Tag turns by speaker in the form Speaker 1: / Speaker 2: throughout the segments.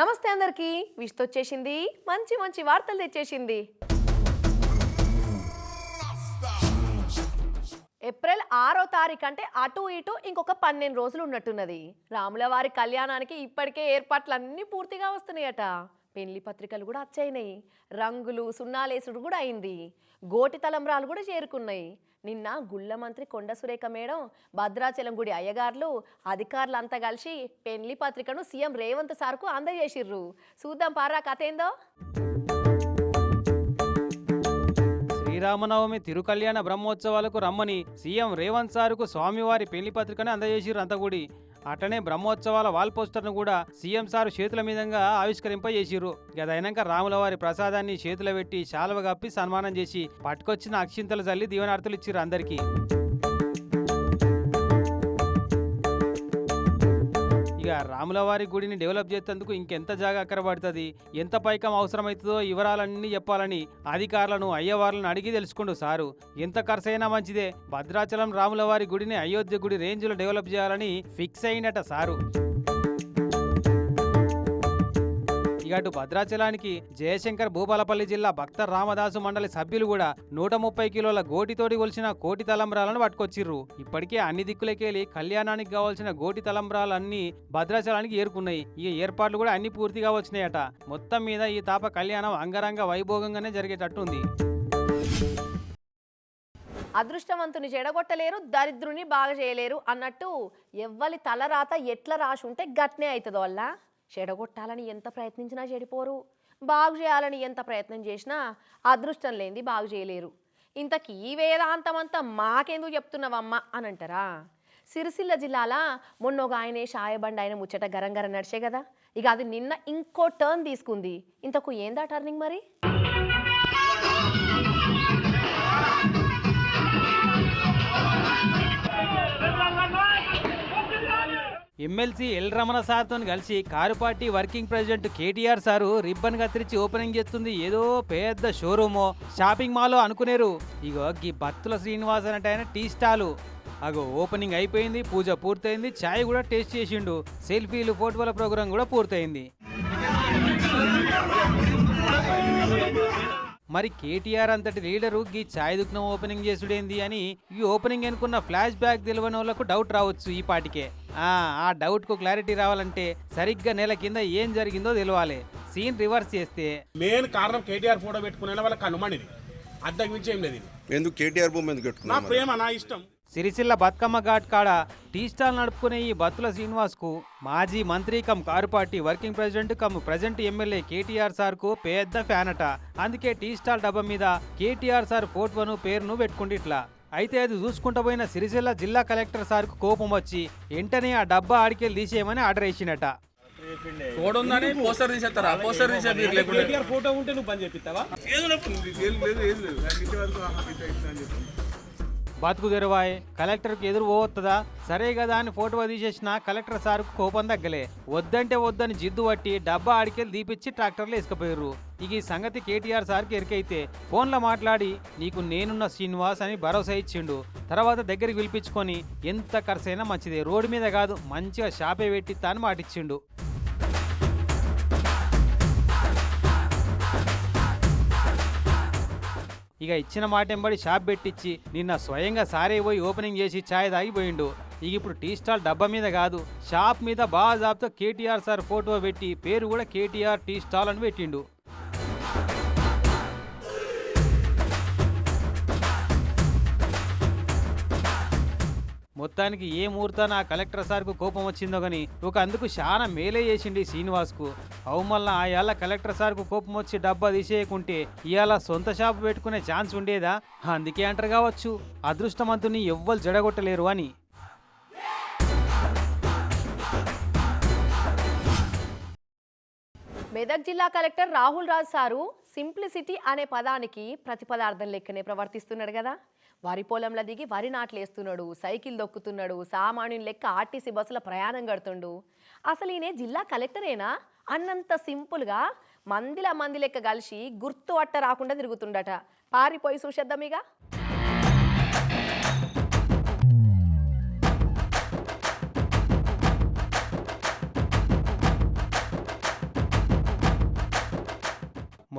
Speaker 1: నమస్తే అందరికి. విష్తో వచ్చేసింది. మంచి మంచి వార్తలు తెచ్చేసింది. ఏప్రిల్ ఆరో తారీఖు అంటే అటు ఇటు ఇంకొక పన్నెండు రోజులు ఉన్నట్టున్నది. రాముల వారి కళ్యాణానికి ఇప్పటికే ఏర్పాట్లు అన్నీ పూర్తిగా వస్తున్నాయట. పెళ్ళి పత్రికలు కూడా వచ్చాయినాయి రంగులు సున్నాలేసుడు కూడా అయింది. గోటి తలంబ్రాలు కూడా చేరుకున్నాయి. నిన్న గుళ్ళ మంత్రి కొండ సురేఖ మేడం భద్రాచలం గుడి అయ్యగారులు అధికారులు అంతా కలిసి పెళ్ళి పత్రికను సీఎం రేవంత్ సార్కు అందజేసిర్రు. చూద్దాం పారా కథ ఏందో
Speaker 2: శ్రీరామనవమి తిరుకల్యాణ బ్రహ్మోత్సవాలకు రమ్మని సీఎం రేవంత్ సార్కు స్వామివారి పెళ్ళి పత్రికను అందజేసిర్రు అంతగుడి అటనే బ్రహ్మోత్సవాల వాల్ పోస్టర్ను కూడా సీఎం సారు చేతుల మీదంగా ఆవిష్కరింపజేసిరు గదైనాక రాములవారి ప్రసాదాన్ని చేతుల పెట్టి శాలువ కప్పి సన్మానం చేసి పట్టుకొచ్చిన అక్షింతలు చల్లి దీవనార్థులు ఇచ్చిర్రు అందరికీ. రాములవారి గుడిని డెవలప్ చేసేందుకు ఇంకెంత జాగా అక్కరబడుతుంది ఎంత పైకం అవసరమవుతుందో వివరాలన్నీ చెప్పాలని అధికారులను అయ్యవార్లను అడిగి తెలుసుకుండు సారు. ఎంత ఖర్చైనా మంచిదే. భద్రాచలం రాములవారి గుడిని అయోధ్య గుడి రేంజ్లో డెవలప్ చేయాలని ఫిక్స్ అయినట సారు. ఇక అటు భద్రాచలానికి జయశంకర్ భూపాలపల్లి జిల్లా భక్త రామదాసు మండలి సభ్యులు కూడా నూట ముప్పై కిలోల గోటితోటి కొలిసిన కోటి తలంబ్రాలను పట్టుకొచ్చిర్రు. ఇప్పటికే అన్ని దిక్కులకెళ్ళి కళ్యాణానికి కావాల్సిన గోటి తలంబ్రాలన్నీ భద్రాచలానికి ఏరుకున్నాయి. ఈ ఏర్పాట్లు కూడా అన్ని పూర్తిగా వచ్చినాయట. మొత్తం మీద ఈ తాప కళ్యాణం అంగరంగ వైభోగంగానే జరిగేటట్టుంది.
Speaker 1: అదృష్టవంతుని చెడగొట్టలేరు దరిద్రుని బాగా చేయలేరు అన్నట్టు ఎవ్వలి తలరాత ఎట్లా రాసి ఉంటే గట్నే అవుతుందో వల్ల చెడగొట్టాలని ఎంత ప్రయత్నించినా చెడిపోరు. బాగు చేయాలని ఎంత ప్రయత్నం చేసినా అదృష్టం లేనిది బాగు చేయలేరు. ఇంతకీ వేదాంతమంతా మాకెందుకు చెప్తున్నావమ్మా అని అంటారా సిరిసిల్ల జిల్లాల మొన్న ఒక ఆయనే షాయబండి ఆయన ముచ్చట గరం గరం నడిచే కదా? ఇక అది నిన్న ఇంకో టర్న్ తీసుకుంది. ఇంతకు ఏందా టర్నింగ్ మరి?
Speaker 2: ఎమ్మెల్సీ ఎల్ రమణ సార్తో కలిసి car party working president KTR sir ribbon కత్తిరించి ఓపెనింగ్ చేస్తుంది. ఏదో పెద్ద షోరూమో. షాపింగ్ మాల్ అనుకునేరు. ఇగో గీ బత్తుల శ్రీనివాస్ అంటే ఆయన టీ స్టాలు. అగో ఓపెనింగ్ అయిపోయింది పూజ పూర్తయింది ఛాయ్ కూడా టేస్ట్ చేసిండు. సెల్ఫీలు ఫోటోల ప్రోగ్రాం కూడా పూర్తయింది. మరి కేటీఆర్ అంతటి లీడరు గీ ఛాయ్ దుకాణం ఓపెనింగ్ చేసుడేంది అని ఈ ఓపెనింగ్ అనుకున్న ఫ్లాష్ బ్యాక్ తెలియని వాళ్ళకు డౌట్ రావచ్చు ఈ పాటికే. ఆ ఆ డౌట్కు క్లారిటీ రావాలంటే సరిగ్గా నెల కింద ఏం జరిగిందో తెలవాలి. సీన్ రివర్స్ చేస్తే.
Speaker 3: మెయిన్ కారణం కేటీఆర్ ఫోటో పెట్టుకునే వాళ్ళకి అనుమానిది అద్దకు మించి ఏం లేదు.
Speaker 4: ఎందుకు? కేటీఆర్ బొమ్మ ఎందుకు
Speaker 3: నా? ప్రేమ నా ఇష్టం.
Speaker 2: సిరిసిల్ల బతుకమ్మ ఘాట్ కాడ టీ స్టాల్ నడుపుకునే ఈ బత్తుల శ్రీనివాస్కు మాజీ మంత్రి cum car party working president cum present MLA KTR సార్కు పెద్ద ఫ్యాన్ అట అందుకే టీ స్టాల్ డబ్బా మీద కేటీఆర్ సార్ ఫోటోను పేరును పెట్టుకుండిట్లా. అయితే అది చూసుకుంటూ పోయిన సిరిసిల్ల జిల్లా కలెక్టర్ సార్కు కోపం వచ్చి వెంటనే ఆ డబ్బా ఆడికెళ్ళి తీసేయమని ఆర్డర్
Speaker 5: ఉందని పోస్టర్ తీసేస్తారా? పోస్టర్ తీసే మీరు లేకుండా
Speaker 3: కేటీఆర్ ఫోటో ఉంటే నువ్వు పని చేపిస్తావా?
Speaker 2: బతుకు తెరువాయి. కలెక్టర్కి ఎదురు పోవస్తుందా సరే కదా అని ఫోటో తీసేసిన కలెక్టర్ సార్కు కోపం తగ్గలే. వద్దంటే వద్దని జిద్దు పట్టి డబ్బా ఆడికెళ్ళి దీపిచ్చి ట్రాక్టర్లో వేసుకుపోయారు ఇక ఈ సంగతి కేటీఆర్ సార్కి ఎరికైతే ఫోన్లో మాట్లాడి నీకు నేనున్న శ్రీనివాస్ అని భరోసా ఇచ్చిండు. తర్వాత దగ్గరికి పిలిపించుకొని ఎంత ఖర్చైనా మంచిదే. రోడ్డు మీద కాదు మంచిగా షాపే పెట్టి తాను మాటిచ్చిండు. ఇక ఇచ్చిన మాటెంబడి షాప్ పెట్టించి నిన్న స్వయంగా సారే పోయి ఓపెనింగ్ చేసి ఛాయ్ తాగిపోయిండు. ఇక ఇప్పుడు టీ స్టాల్ డబ్బా మీద కాదు షాప్ మీద బాగా జాబ్తో కేటీఆర్ సార్ ఫోటో పెట్టి పేరు కూడా కేటీఆర్ టీ స్టాల్ అని పెట్టిండు. మొత్తానికి ఏ ముహూర్తాన ఆ కలెక్టర్ సార్కు కోపం వచ్చిందో గాని ఒక అందుకు చాలా మేలే చేసిండి శ్రీనివాస్కు. అవమల్ల ఆ ఏళ్ళ కలెక్టర్ సార్కు కోపం వచ్చి డబ్బా తీసేయకుంటే ఇవాళ సొంత షాపు పెట్టుకునే ఛాన్స్ ఉండేదా? అందుకే అంటారు కావచ్చు. అదృష్టమంతుని ఎవ్వరు జడగొట్టలేరు అని.
Speaker 1: మెదక్ జిల్లా collector Rahul Raj sir simplicity అనే పదానికి ప్రతిపదార్థం లెక్కనే ప్రవర్తిస్తున్నాడు కదా. వరి పొలంలో దిగి వరి నాట్లేస్తున్నాడు సైకిల్ దొక్కుతున్నాడు సామాన్యుని లెక్క ఆర్టీసీ బస్సుల ప్రయాణం కడుతుండు. అసలు ఈయన జిల్లా కలెక్టరేనా? అన్నంత సింపుల్గా మందిల మంది లెక్క కలిసి గుర్తు అట్ట రాకుండా తిరుగుతుండట. పారిపోయి చూసేద్దామిగా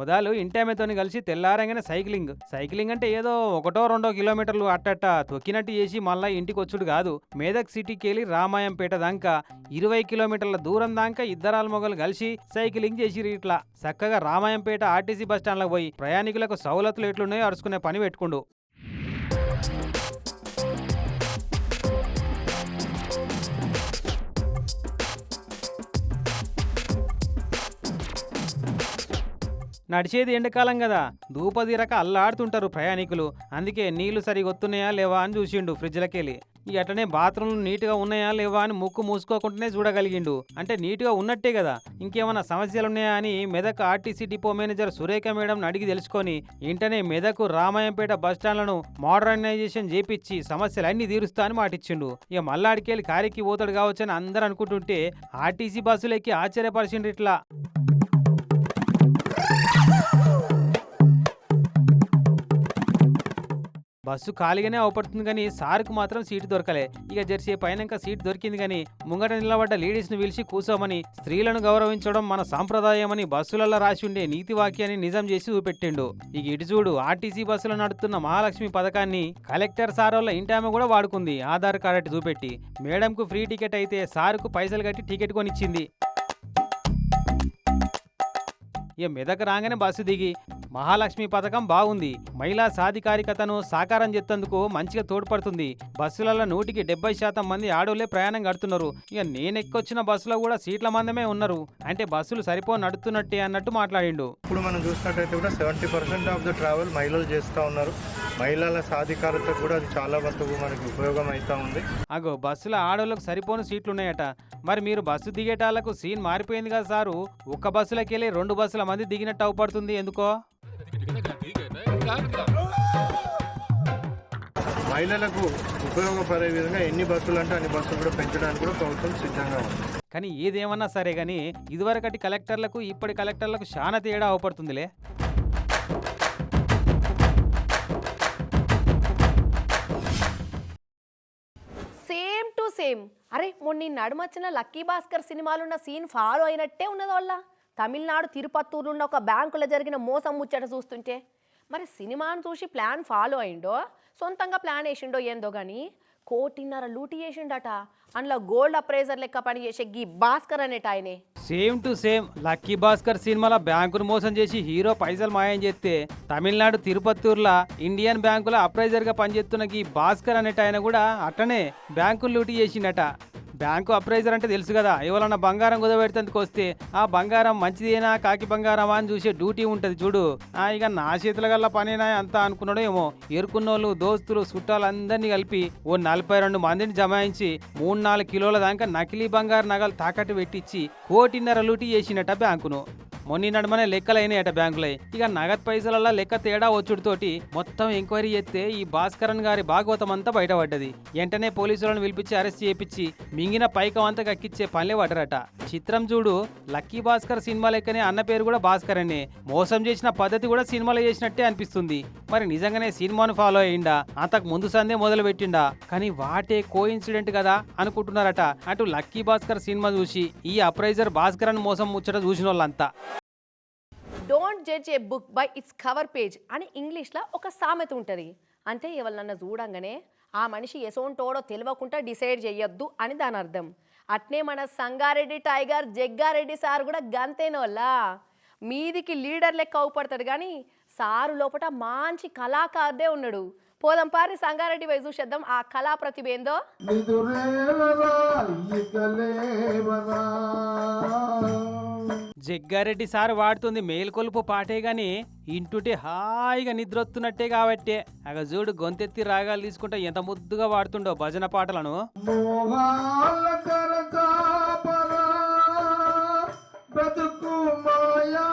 Speaker 2: ముదాలు ఇంటామెతోని కలిసి తెల్లారంగానే సైక్లింగ్. సైక్లింగ్ అంటే ఏదో ఒకటో రెండో కిలోమీటర్లు అట్టట్ట తొక్కినట్టు చేసి మళ్ళా ఇంటికి వచ్చుడు కాదు. మేదక్ సిటీకి వెళ్ళి రామాయంపేట దాకా ఇరవై కిలోమీటర్ల దూరం దాకా ఇద్దరాల మొగలు కలిసి సైక్లింగ్ చేసిరు ఇట్లా. చక్కగా రామాయంపేట ఆర్టీసీ బస్ పోయి ప్రయాణికులకు సౌలతులు ఎట్లున్నాయో అరుచుకునే పని పెట్టుకుండు. నడిచేది ఎండకాలం కదా దూపదీరక అల్లాడుతుంటారు ప్రయాణికులు. అందుకే నీళ్ళు సరిగా వస్తున్నాయా లేవా అని చూసిండు ఫ్రిడ్జ్లకెళ్ళి. ఇక అట్లనే బాత్రూమ్లు నీట్గా ఉన్నాయా లేవా అని ముక్కు మూసుకోకుండానే చూడగలిగిండు. అంటే నీట్గా ఉన్నట్టే కదా ఇంకేమైనా సమస్యలు ఉన్నాయా అని Medak RTC depot manager Surekha మేడంను అడిగి తెలుసుకొని ఇంటనే మెదకు రామాయంపేట బస్ స్టాండ్లను మోడర్నైజేషన్ చేపించి సమస్యలన్నీ తీరుస్తా అని మాటిచ్చిండు. ఇక మల్లాడికెళ్ళి కారెక్కి పోతాడు కావచ్చని అందరూ అనుకుంటుంటే ఆర్టీసీ బస్సులెక్కి ఆశ్చర్యపరిచిండు ఇట్లా బస్సు ఖాళీగానే అవపడుతుంది కానీ సార్కు మాత్రం సీటు దొరకలే. ఇక జెర్సీ పైన సీట్ దొరికింది కానీ ముంగట నిలబడ్డ లేడీస్ను పిలిచి కూసోమని స్త్రీలను గౌరవించడం మన సాంప్రదాయమని బస్సులలో రాసి ఉండే నీతి వాక్యాన్ని నిజం చేసి చూపెట్టిండు. ఇక ఇటు చూడు ఆర్టీసీ బస్సులో నడుస్తున్న మహాలక్ష్మి పథకాన్ని కలెక్టర్ సార్ వాళ్ళ ఇంటామె కూడా వాడుకుంది. ఆధార్ కార్డు చూపెట్టి. మేడంకు ఫ్రీ టికెట్ అయితే సార్కు పైసలు కట్టి టికెట్ కొనిచ్చింది. ఇక మెదక రాగానే బస్సు దిగి మహాలక్ష్మి పథకం బాగుంది. మహిళా సాధికారికతను సాకారం చేసేందుకు మంచిగా తోడ్పడుతుంది. బస్సులలో నూటికి డెబ్బై శాతం మంది ఆడోళ్ళే ప్రయాణం కడుతున్నారు. ఇక నేను ఎక్కొచ్చిన బస్సులో కూడా సీట్ల మందమే ఉన్నారు. అంటే బస్సులు సరిపో నడుతున్నట్టే అన్నట్టు మాట్లాడిండు.
Speaker 4: ఇప్పుడు మనం చూసినట్టయితే కూడా seventy percent of the travel మహిళలు చేస్తూ ఉన్నారు. మహిళల సాధికారత కూడా అది చాలా వరకు మనకి ఉపయోగం అవుతా ఉంది.
Speaker 2: అగో బస్సులో ఆడోళ్ళకు సరిపోను సీట్లు ఉన్నాయట మరి మీరు బస్సు దిగేటాలకు సీన్ మారిపోయింది కదా సారు? ఒక్క బస్సులకి వెళ్ళి రెండు బస్సుల మంది దిగినట్టు అవపడుతుంది ఎందుకో?
Speaker 4: మహిళలకు ఉపయోగపడే విధంగా ఎన్ని బస్సులు అంటే అన్ని బస్సులు కూడా పెంచడానికి కూడా ప్రభుత్వం సిద్ధంగా ఉంది.
Speaker 2: కానీ ఏదేమన్నా సరే కానీ ఇదివరకటి కలెక్టర్లకు ఇప్పటి కలెక్టర్లకు చాలా తేడా అవపడుతుందిలే.
Speaker 1: సేమ్. అరే మొన్న ఈ నడుమచ్చిన లక్కీ భాస్కర్ సినిమాలున్న సీన్ ఫాలో అయినట్టే ఉన్నది వాళ్ళ. తమిళనాడు తిరుపత్తూరులో ఒక బ్యాంకులో జరిగిన మోసం ముచ్చట చూస్తుంటే. మరి సినిమాను చూసి ప్లాన్ ఫాలో అయిండో? సొంతంగా ప్లాన్ వేసిండో ఏందో కానీ కోటిన్నర లూటి చేసిండట. అందులో గోల్డ్ అప్రైజర్ లెక్క పని చేసే గీ భాస్కర్ అనేట ఆయనే
Speaker 2: same to same Lucky Bhaskar సినిమాలో బ్యాంకును మోసం చేసి హీరో పైసలు మాయం చేస్తే తమిళనాడు తిరుపత్తూరులో ఇండియన్ బ్యాంకులో అప్రైజర్గా పనిచేస్తున్న గీ భాస్కర్ అనేట ఆయన కూడా అట్టనే బ్యాంకులు లూటీ చేసిండట. బ్యాంకు అప్రైజర్ అంటే తెలుసు కదా. ఎవరన్నా బంగారం కుదబెడితేందుకు వస్తే ఆ బంగారం మంచిదేనా కాకి బంగారమా అని చూసే డ్యూటీ ఉంటుంది చూడు. ఆ ఇక నా చేతుల గల్ల పనేనా అంతా అనుకున్నాడో ఏమో. ఎరుకున్నోళ్ళు దోస్తులు చుట్టాలందరినీ కలిపి ఓ నలభై రెండు మందిని జమాయించి మూడు నాలుగు కిలోల దాకా నకిలీ బంగారు నగలు తాకట్టు పెట్టించి కోటిన్నర లూటీ చేసినట్ట బ్యాంకును. మొన్న నడమనే లెక్కలైనాయట బ్యాంకులై. ఇక నగదు పైసలల్లా లెక్క తేడా వచ్చుడుతోటి మొత్తం ఎంక్వైరీ చేస్తే ఈ భాస్కరన్ గారి భాగవతం అంతా బయటపడ్డది. వెంటనే పోలీసులను పిలిపించి అరెస్ట్ చేపించి మింగిన పైకం అంతా కక్కిచ్చే పనిలే పడ్డరట. చిత్రం చూడు లక్కీ భాస్కర్ సినిమా లెక్కనే అన్న పేరు కూడా భాస్కర్ అనే మోసం చేసిన పద్ధతి కూడా సినిమాలో చేసినట్టే అనిపిస్తుంది. మరి నిజంగానే సినిమాను ఫాలో అయ్యిండా? అంతకు ముందు సందే మొదలు పెట్టిండా కానీ వాటే కో ఇన్సిడెంట్ కదా అనుకుంటున్నారట. అటు లక్కీ భాస్కర్ సినిమా చూసి ఈ అప్రైజర్ భాస్కర్ అని మోసం ముచ్చట చూసిన వాళ్ళంతా
Speaker 1: don't judge a book by its cover page అని ఇంగ్లీష్లో ఒక సామెత ఉంటుంది. అంటే ఎవరినన్నా చూడంగానే ఆ మనిషి ఎసోంటోడో తెలియకుండా డిసైడ్ చేయొద్దు అని దాని అర్థం. అట్నే మన సంగారెడ్డి టైగర్ జగ్గారెడ్డి సార్ కూడా గంతేనోళ్ళా. మీదికి లీడర్ లెక్క అవుపడతాడు కానీ సారు లోపల మంచి కళాకారుడే ఉన్నాడు. పోదాం పారి సంగారెడ్డి వైపు చూసేద్దాం. ఆ కళా ప్రతిభ ఏందో?
Speaker 2: జగ్గారెడ్డి సార్ వాడుతుంది మేల్కొలుపు పాటే గాని ఇంటుంటే హాయిగా నిద్రొస్తున్నట్టే కాబట్టే. అగ చూడు గొంతెత్తి రాగాలు తీసుకుంటే ఎంత ముద్దుగా వాడుతుండో భజన పాటలను.
Speaker 4: బ్రతుకు మాయా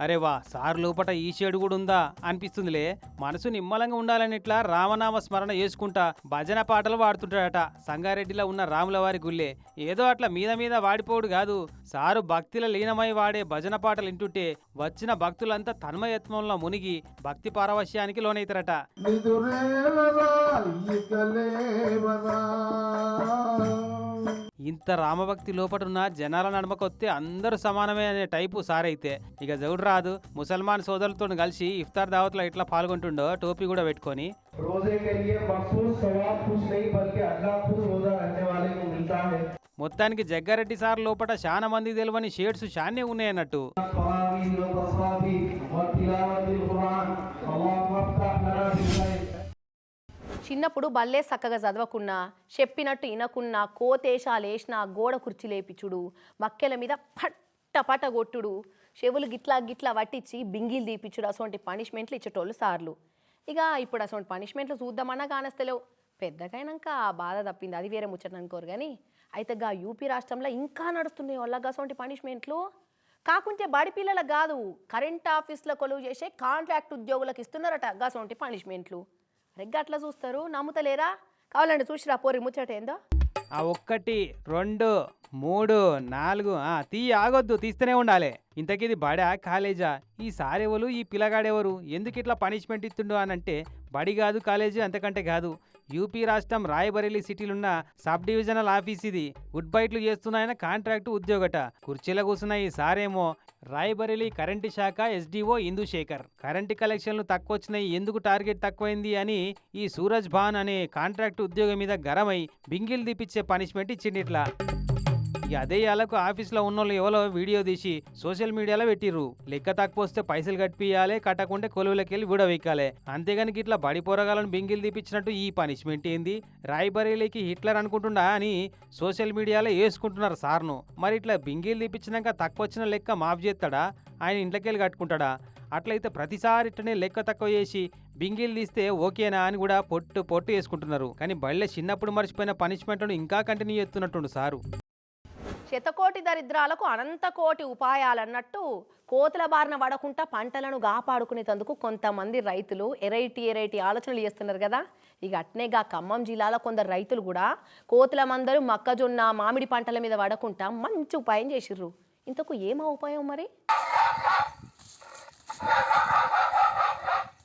Speaker 2: అరే వా సార్ లోపట ఈ షేడు కూడా ఉందా అనిపిస్తుందిలే. మనసు నిమ్మలంగా ఉండాలని ఇట్లా రామనామ స్మరణ చేసుకుంటా భజన పాటలు వాడుతుంటాడట సంగారెడ్డిలో ఉన్న రాముల వారి గుళ్ళే. ఏదో అట్లా మీద మీద వాడిపోడు కాదు. సారు భక్తిల లీనమై వాడే భజన పాటలు వింటుంటే వచ్చిన భక్తులంతా తన్మయత్వంలో మునిగి భక్తి పారవశ్యానికి లోనైతారట. ఇంత రామభక్తి లోపటున్న జనాల నడమకొస్తే అందరూ సమానమే అనే టైపు సారైతే. ఇక జౌడు రాదు. ముసల్మాన్ సోదరులతో కలిసి ఇఫ్తార్ దావత్లో ఇట్లా పాల్గొంటుండో టోపీ కూడా పెట్టుకొని. మొత్తానికి జగ్గారెడ్డి సార్ లోపల చాలా మంది తెలియని షేడ్స్ షానే ఉన్నాయన్నట్టు.
Speaker 6: అన్నట్టు
Speaker 1: చిన్నప్పుడు బల్లే చక్కగా చదవకున్నా చెప్పినట్టు ఇనకున్నా కోతేశాలు వేసినా గోడ కుర్చీ లేపించుడు మక్కెల మీద పట్ట పట కొట్టుడు చెవులు గిట్లా గిట్లా పట్టించి బింగిలు తీపిచ్చుడు అసొంటి పనిష్మెంట్లు ఇచ్చేటోళ్ళు సార్లు. ఇక ఇప్పుడు అసొంటి పనిష్మెంట్లు చూద్దామన్నా కానస్తలేవు. పెద్దగైనాక ఆ బాధ తప్పింది. అది వేరే ముచ్చట అనుకోరు కానీ అయితే గా యూపీ రాష్ట్రంలో ఇంకా నడుస్తున్నాయి వాళ్ళ అసొంటి పనిష్మెంట్లు. కాకుంటే బడి పిల్లలకు కాదు కరెంట్ ఆఫీస్లో కొలువు చేసే కాంట్రాక్ట్ ఉద్యోగులకు ఇస్తున్నారట గసొంటి పనిష్మెంట్లు. అరే అట్లా చూస్తారు నమ్ముతలేరా? కావాలండి చూసిరా పోరి ముచ్చట ఏందో?
Speaker 2: ఆ ఒక్కటి రెండు మూడు నాలుగు ఆ తీ ఆగొద్దు తీస్తూనే ఉండాలి. ఇంతకిది బడా కాలేజా? ఈ సారెవరు ఈ పిల్లగాడెవరు? ఎందుకు ఇట్లా పనిష్మెంట్ ఇస్తుండు అని అంటే బడి కాదు కాలేజీ అంతకంటే కాదు. యూపీ రాష్ట్రం రాయబరేలీ సిటీలున్న సబ్ డివిజనల్ ఆఫీస్ ఇది గుడ్ బైట్లు చేస్తున్నాయన కాంట్రాక్టు ఉద్యోగట. కుర్చీలో కూర్చున్న ఈ సారేమో రాయబరేలీ కరెంటు శాఖ ఎస్డిఓ ఇందుశేఖర్. కరెంటు కలెక్షన్లు తక్కువ వచ్చినాయి ఎందుకు టార్గెట్ తక్కువైంది అని ఈ సూరజ్ భాన్ అనే కాంట్రాక్ట్ ఉద్యోగం మీద గరమై బింగిల్ తీపిచ్చే పనిష్మెంట్ ఇచ్చిండిట్లా. ఇక అదే యాలకు ఆఫీస్లో ఉన్నోళ్ళు ఎవరో వీడియో తీసి సోషల్ మీడియాలో పెట్టిర్రు. లెక్క తక్కువ వస్తే పైసలు కట్టిపియాలి కట్టకుంటే కొలువులకి వెళ్ళి విడవెక్కాలి అంతేగాని ఇట్లా బడి పోరగాలను బింగిల్ తీపిచ్చినట్టు ఈ పనిష్మెంట్ ఏంది? రాయబరేలీకి హిట్లర్ అనుకుంటుండా అని సోషల్ మీడియాలో వేసుకుంటున్నారు సార్ను. మరి ఇట్లా బింగిల్ తీపించినాక తక్కువ వచ్చిన లెక్క మాఫ్ చేస్తాడా ఆయన ఇంట్లోకెళ్ళి కట్టుకుంటాడా? అట్లయితే ప్రతిసారి ఇట్లనే లెక్క తక్కువ చేసి బింగిల్ తీస్తే ఓకేనా అని కూడా పొట్టు పొట్టు వేసుకుంటున్నారు కానీ బళ్ళే చిన్నప్పుడు మర్చిపోయిన పనిష్మెంట్లను ఇంకా కంటిన్యూ చేస్తున్నట్టుండు సారు.
Speaker 1: శతకోటి దరిద్రాలకు అనంతకోటి ఉపాయాలన్నట్టు కోతుల బారిన పడకుండా పంటలను కాపాడుకునేందుకు కొంతమంది రైతులు ఎరైటీ ఎరైటీ ఆలోచనలు చేస్తున్నారు కదా. ఇక అట్నేగా ఖమ్మం జిల్లాలో కొందరు రైతులు కూడా కోతుల మందరు మొక్కజొన్న మామిడి పంటల మీద పడకుండా మంచి ఉపాయం చేసిర్రు. ఇంతకు ఏమా ఉపాయం మరి?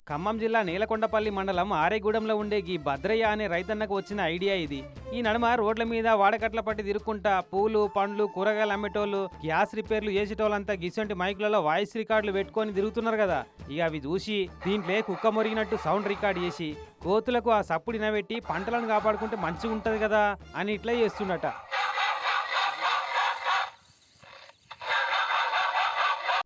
Speaker 2: ఖమ్మం జిల్లా నీలకొండపల్లి మండలం ఆరేగూడెంలో ఉండే ఈ భద్రయ్య అనే రైతన్నకు వచ్చిన ఐడియా ఇది. ఈ నడుమ రోడ్ల మీద వాడకట్ల పట్టి తిరుక్కుంటా పూలు పండ్లు కూరగాయలు అమ్మేటోళ్ళు గ్యాస్ రిపేర్లు చేసేటోళ్ళంతా గిసంటి మైకులలో వాయిస్ రికార్డులు పెట్టుకొని తిరుగుతున్నారు కదా. ఇక అవి చూసి దీంట్లో కుక్క మొరిగినట్టు సౌండ్ రికార్డ్ చేసి కోతులకు ఆ సప్పుడు ఇనబెట్టి పంటలను కాపాడుకుంటే మంచిగా ఉంటుంది కదా అని ఇట్లా చేస్తుండట.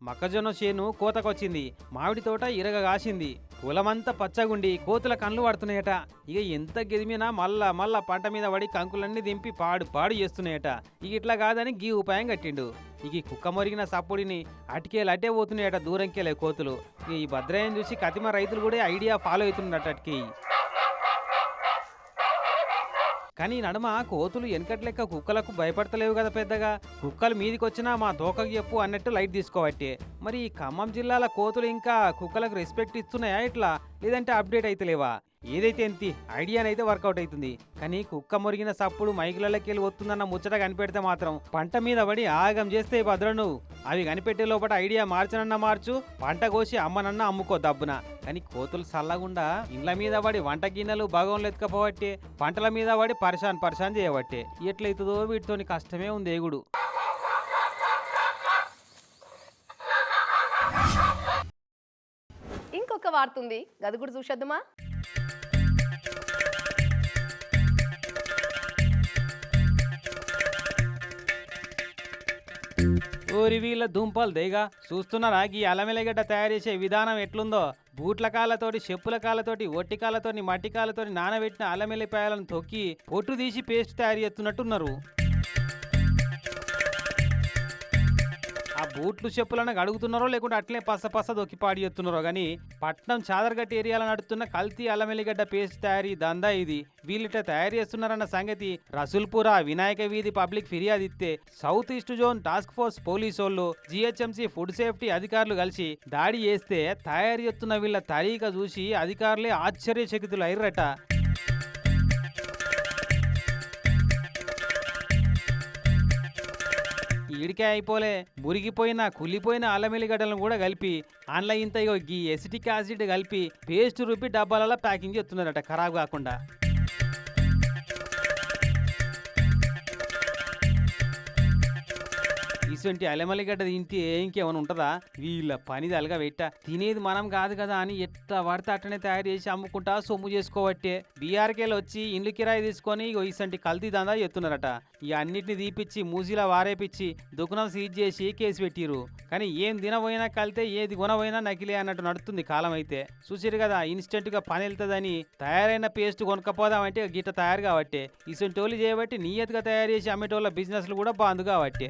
Speaker 2: మొక్కజొన్న చేను కోతకొచ్చింది. మామిడి తోట ఇరగ కాసింది. పొలమంతా పచ్చగుండి కోతుల కళ్ళు పడుతున్నాయట ఇక ఎంత గెదిమినా మళ్ళా మళ్ళా పంట మీద పడి కంకులన్నీ దింపి పాడు పాడు చేస్తున్నాయట. ఇక ఇట్లా కాదని గీ ఉపాయం కట్టిండు. ఇక ఈ కుక్క మొరిగిన సప్పుడిని అటుకేలు అటే పోతున్నాయట దూరంకెళ్ళే కోతులు. ఇక ఈ భద్రాయం చూసి కతిమ రైతులు కూడా ఐడియా ఫాలో అవుతున్నట్టు అటుకేయి కానీ నడుమ కోతులు వెనకటి కుక్కలకు భయపడతలేవు కదా పెద్దగా. కుక్కలు మీదికి వచ్చినా మా తోకకి చెప్పు అన్నట్టు లైట్ తీసుకోవట్టే మరి ఈ ఖమ్మం జిల్లాల కోతులు ఇంకా కుక్కలకు రెస్పెక్ట్ ఇస్తున్నాయా ఇట్లా? లేదంటే అప్డేట్ అయితలేవా? ఏదైతే ఎంతి ఐడియానైతే వర్కౌట్ అవుతుంది కానీ కుక్క మురిగిన సప్పుడు మైకులలోకి వెళ్ళి వస్తుందన్న ముచ్చట కనిపెడితే మాత్రం పంట మీద పడి ఆగం చేస్తే భద్ర నువ్వు అవి కనిపెట్టే లోపల ఐడియా మార్చనన్నా మార్చు పంట కోసి అమ్మనన్నా అమ్ముకో దబ్బున. కానీ కోతులు చల్లగుండా ఇండ్ల మీద పడి వంట గిన్నెలు భగవంలు ఎత్తుకపోబట్టే పంటల మీద పడి పరిశాన్ పరిశాన్ చేయబట్టే. ఎట్లయితుందో వీటితోని కష్టమే ఉంది ఏగుడు.
Speaker 1: ఇంకొక వార్త ఉంది. గది కూడా చూసేద్దామా?
Speaker 2: ఓరి వీళ్ళ దుంపలు దేగా. చూస్తున్నారా ఈ అలమెలగడ్డ తయారు చేసే విధానం ఎట్లుందో. బూట్ల కాళ్ళతోటి చెప్పుల కాళ్ళతోటి ఒట్టి కాళ్ళతోటి మట్టి కాళ్ళతోటి నానబెట్టిన అల్లమెల్లిపాయలను తొక్కి పొట్టు తీసి పేస్ట్ తయారు చేస్తున్నట్టున్నారు. బూట్లు చెప్పులను అడుగుతున్నారో లేకుంటే అట్లే పస పస దొక్కి పాడి చేస్తున్నారో కానీ పట్నం చాదర్గట్ ఏరియాలో నడుస్తున్న కల్తీ అల్లమెల్లిగడ్డ పేస్ట్ తయారీ దందా ఇది. వీళ్ళిట తయారు చేస్తున్నారన్న సంగతి రసూల్పుర వినాయక వీధి పబ్లిక్ ఫిర్యాదు ఇస్తే south east zone task force పోలీసోళ్ళు GHMC food safety అధికారులు కలిసి దాడి చేస్తే తయారు చేస్తున్న వీళ్ళ తరీక చూసి అధికారులే ఆశ్చర్యచకితులు అయ్యరట ఈడికే అయిపోలే. మురిగిపోయిన కుళ్ళిపోయిన అల్లమెల్లిగడ్డలను కూడా కలిపి అందులో ఇంత ఈ ఎసిటిక్ యాసిడ్ కలిపి పేస్ట్ రూపి డబ్బాలలో ప్యాకింగ్ చేస్తున్నారట ఖరాబ్ కాకుండా. ఇటువంటి అలమలిగడ్డ తింటే ఇంకేమైనా ఉంటుందా? వీళ్ళ పని తలగా పెట్ట. తినేది మనం కాదు కదా అని ఎట్లా పడితే అట్టనే తయారు చేసి అమ్ముకుంటా సొమ్ము చేసుకోవట్టే. బీఆర్కేలు వచ్చి ఇండ్లు కిరాయి తీసుకొని ఇసంటి కల్తీ దందా ఎత్తున్నారట ఈ అన్నిటిని తీపిచ్చి మూసిలా వారేపిచ్చి దుకాణం సీజ్ చేసి కేసు పెట్టిరు కానీ ఏం తినబోయినా కలితే ఏది కొనబోయినా నకిలే అన్నట్టు నడుస్తుంది కాలం అయితే. చూసిరు కదా ఇన్స్టెంట్గా పని వెళ్తుందని. తయారైన పేస్ట్ కొనకపోదామంటే గిట్ట తయారు కాబట్టి ఇసంటి వాళ్ళు చేయబట్టి నియతగా తయారు చేసి అమ్మేటోళ్ళ బిజినెస్లు కూడా బాగుంది కాబట్టి